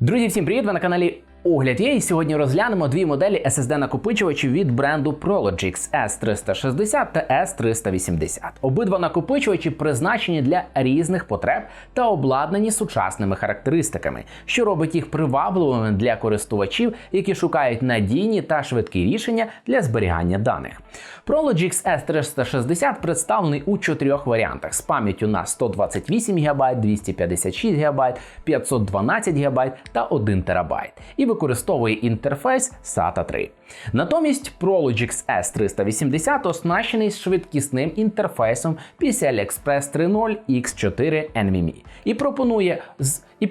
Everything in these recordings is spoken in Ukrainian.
Друзі, всім привіт! Ви на каналі Огляд є. І сьогодні розглянемо дві моделі SSD накопичувачів від бренду Prologix S360 та S380. Обидва накопичувачі призначені для різних потреб та обладнані сучасними характеристиками, що робить їх привабливими для користувачів, які шукають надійні та швидкі рішення для зберігання даних. Prologix S360 представлений у чотирьох варіантах з пам'яттю на 128 ГБ, 256 ГБ, 512 ГБ та 1 ТБ і використовує інтерфейс SATA 3. Натомість Prologix S380 оснащений швидкісним інтерфейсом PCI Express 3.0 X4 NVMe і пропонує з і,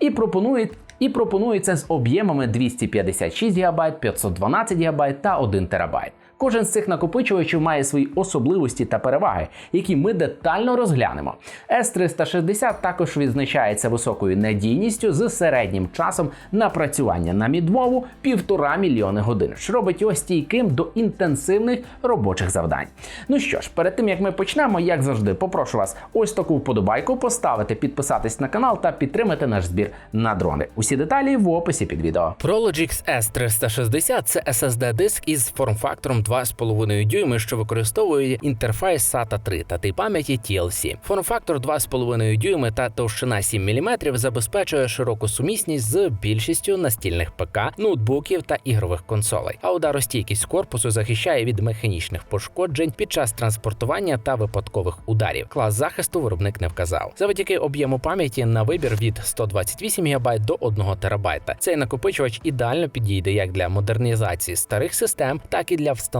і пропонує і пропонується з об'ємами 256 ГБ, 512 ГБ та 1 ТБ. Кожен з цих накопичувачів має свої особливості та переваги, які ми детально розглянемо. S360 також відзначається високою надійністю з середнім часом напрацювання на відмову півтора мільйони годин, що робить його стійким до інтенсивних робочих завдань. Ну що ж, перед тим як ми почнемо, як завжди, попрошу вас ось таку вподобайку поставити, підписатись на канал та підтримати наш збір на дрони. Усі деталі в описі під відео. Prologix S360 це SSD-диск із форм-фактором 2,5 дюйми, що використовує інтерфейс SATA 3 та тип пам'яті TLC. Форм-фактор 2,5 дюйми та товщина 7 мм забезпечує широку сумісність з більшістю настільних ПК, ноутбуків та ігрових консолей. А ударостійкість корпусу захищає від механічних пошкоджень під час транспортування та випадкових ударів. Клас захисту виробник не вказав. Завдяки об'єму пам'яті на вибір від 128 ГБ до 1 ТБ. Цей накопичувач ідеально підійде як для модернізації старих систем, так і для встановлення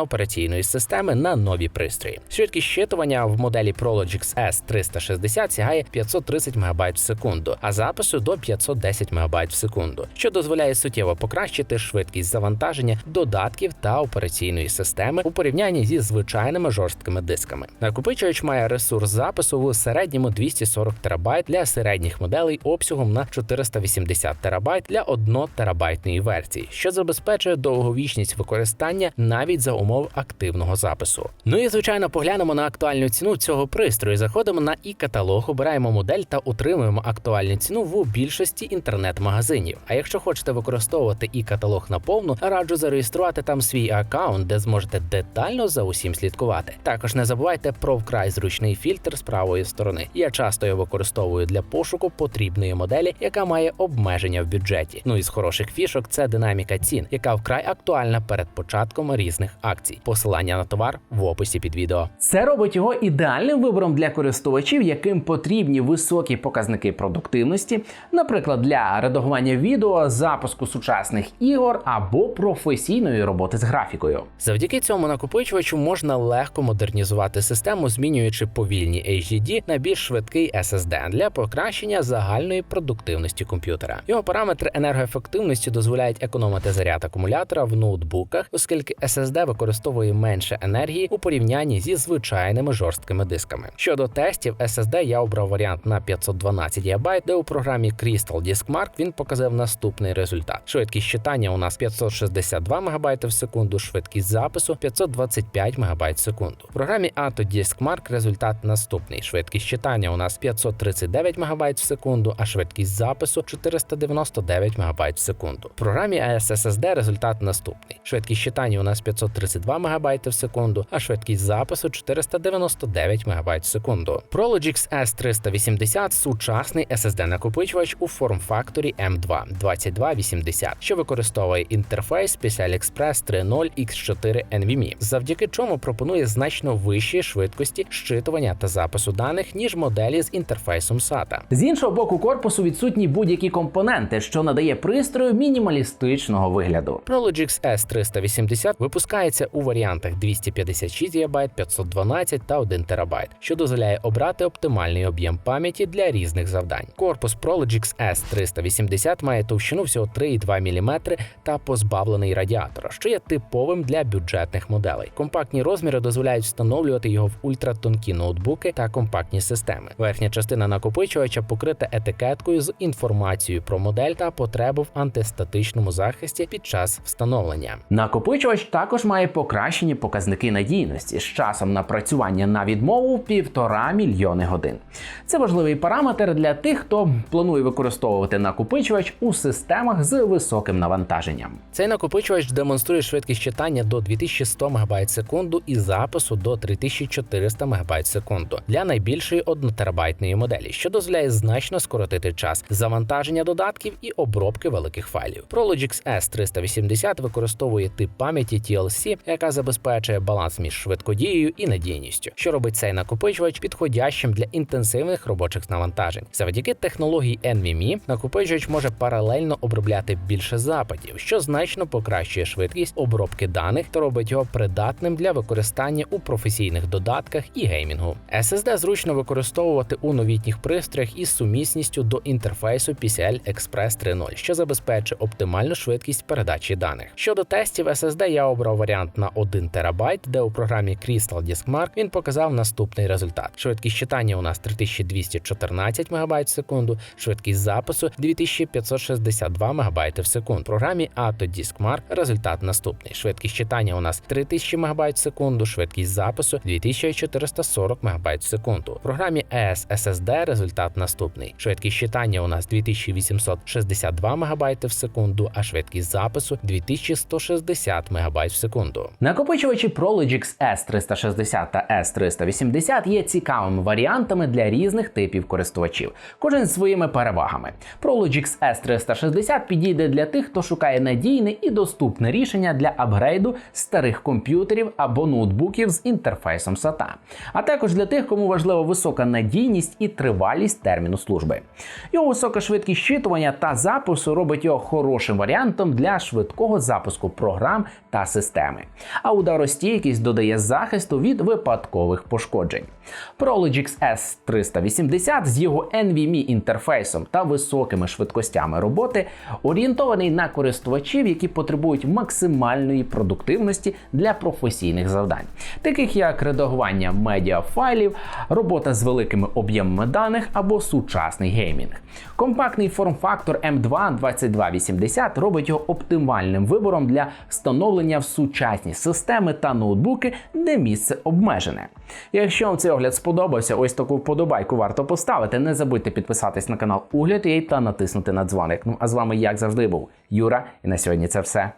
операційної системи на нові пристрої. Швидкість щитування в моделі Prologix S360 сягає 530 МБ в секунду, а запису до 510 МБ в секунду, що дозволяє суттєво покращити швидкість завантаження додатків та операційної системи у порівнянні зі звичайними жорсткими дисками. Накопичувач має ресурс запису в середньому 240 ТБ для середніх моделей обсягом на 480 ТБ для 1 терабайтної версії, що забезпечує довговічність використання навіть за умов активного запису. Ну і звичайно, поглянемо на актуальну ціну цього пристрою. Заходимо на і каталог, обираємо модель та утримуємо актуальну ціну в більшості інтернет-магазинів. А якщо хочете використовувати і каталог наповну, раджу зареєструвати там свій аккаунт, де зможете детально за усім слідкувати. Також не забувайте про вкрай зручний фільтр з правої сторони. Я часто його використовую для пошуку потрібної моделі, яка має обмеження в бюджеті. Ну і з хороших фішок це динаміка цін, яка вкрай актуальна перед початком різних акцій. Посилання на товар в описі під відео. Це робить його ідеальним вибором для користувачів, яким потрібні високі показники продуктивності, наприклад, для редагування відео, запуску сучасних ігор або професійної роботи з графікою. Завдяки цьому накопичувачу можна легко модернізувати систему, змінюючи повільні HDD на більш швидкий SSD для покращення загальної продуктивності комп'ютера. Його параметри енергоефективності дозволяють економити заряд акумулятора в ноутбуках, оскільки SSD використовує менше енергії у порівнянні зі звичайними жорсткими дисками. Щодо тестів SSD я обрав варіант на 512 ГБ, де у програмі Crystal Disk Mark він показав наступний результат: швидкість читання у нас 562 МБ в секунду, швидкість запису 525 МБ в секунду. В програмі Atto Disk Mark результат наступний: швидкість читання у нас 539 МБ в секунду, а швидкість запису 499 МБ в секунду. В програмі ASSD результат наступний: швидкість читання у нас 532 МБ в секунду, а швидкість запису 499 МБ в секунду. Prologix S380 сучасний SSD накопичувач у форм-факторі M2 2280, що використовує інтерфейс PCI Express 3.0 X4 NVMe, завдяки чому пропонує значно вищі швидкості щитування та запису даних, ніж моделі з інтерфейсом SATA. З іншого боку корпусу відсутні будь-які компоненти, що надає пристрою мінімалістичного вигляду. Prologix S380 випускається у варіантах 256 ГБ, 512 та 1 ТБ, що дозволяє обрати оптимальний об'єм пам'яті для різних завдань. Корпус Prologix S380 має товщину всього 3,2 мм та позбавлений радіатора, що є типовим для бюджетних моделей. Компактні розміри дозволяють встановлювати його в ультратонкі ноутбуки та компактні системи. Верхня частина накопичувача покрита етикеткою з інформацією про модель та потребу в антистатичному захисті під час встановлення. Накопичувач також Також має покращені показники надійності з часом напрацювання на відмову півтора мільйони годин. Це важливий параметр для тих, хто планує використовувати накопичувач у системах з високим навантаженням. Цей накопичувач демонструє швидкість читання до 2100 МБ секунду і запису до 3400 МБ секунду для найбільшої 1 терабайтної моделі, що дозволяє значно скоротити час завантаження додатків і обробки великих файлів. Prologix S380 використовує тип пам'яті TLC, яка забезпечує баланс між швидкодією і надійністю, що робить цей накопичувач підходящим для інтенсивних робочих навантажень. Завдяки технології NVMe накопичувач може паралельно обробляти більше запитів, що значно покращує швидкість обробки даних та робить його придатним для використання у професійних додатках і геймінгу. SSD зручно використовувати у новітніх пристроях із сумісністю до інтерфейсу PCL Express 3.0, що забезпечує оптимальну швидкість передачі даних. Щодо тестів SSD я обрав варіант на 1 ТБ, де у програмі Crystal Disk Mark він показав наступний результат: швидкість читання у нас 3214 МБ в секунду, швидкість запису 2562 МБ в секунду. В програмі Atto Disk Mark результат наступний: швидкість читання у нас 3000 МБ в секунду, швидкість запису 2440 МБ в секунду. В програмі ES SSD результат наступний: швидкість читання у нас 2862 МБ в секунду, а швидкість запису 2160 МБ в секунду. Накопичувачі Prologix S360 та S380 є цікавими варіантами для різних типів користувачів, кожен з своїми перевагами. Prologix S360 підійде для тих, хто шукає надійне і доступне рішення для апгрейду старих комп'ютерів або ноутбуків з інтерфейсом SATA, а також для тих, кому важлива висока надійність і тривалість терміну служби. Його висока швидкість щитування та запису робить його хорошим варіантом для швидкого запуску програм та системи. А ударостійкість додає захисту від випадкових пошкоджень. Prologix S380 з його NVMe інтерфейсом та високими швидкостями роботи орієнтований на користувачів, які потребують максимальної продуктивності для професійних завдань, таких як редагування медіафайлів, робота з великими об'ємами даних або сучасний геймінг. Компактний форм-фактор M2 2280 робить його оптимальним вибором для встановлення в сучасні системи та ноутбуки, де місце обмежене. Якщо вам цей огляд сподобався, ось таку вподобайку варто поставити. Не забудьте підписатись на канал Угляд та натиснути на дзвоник. Ну а з вами, як завжди, був Юра, і на сьогодні це все.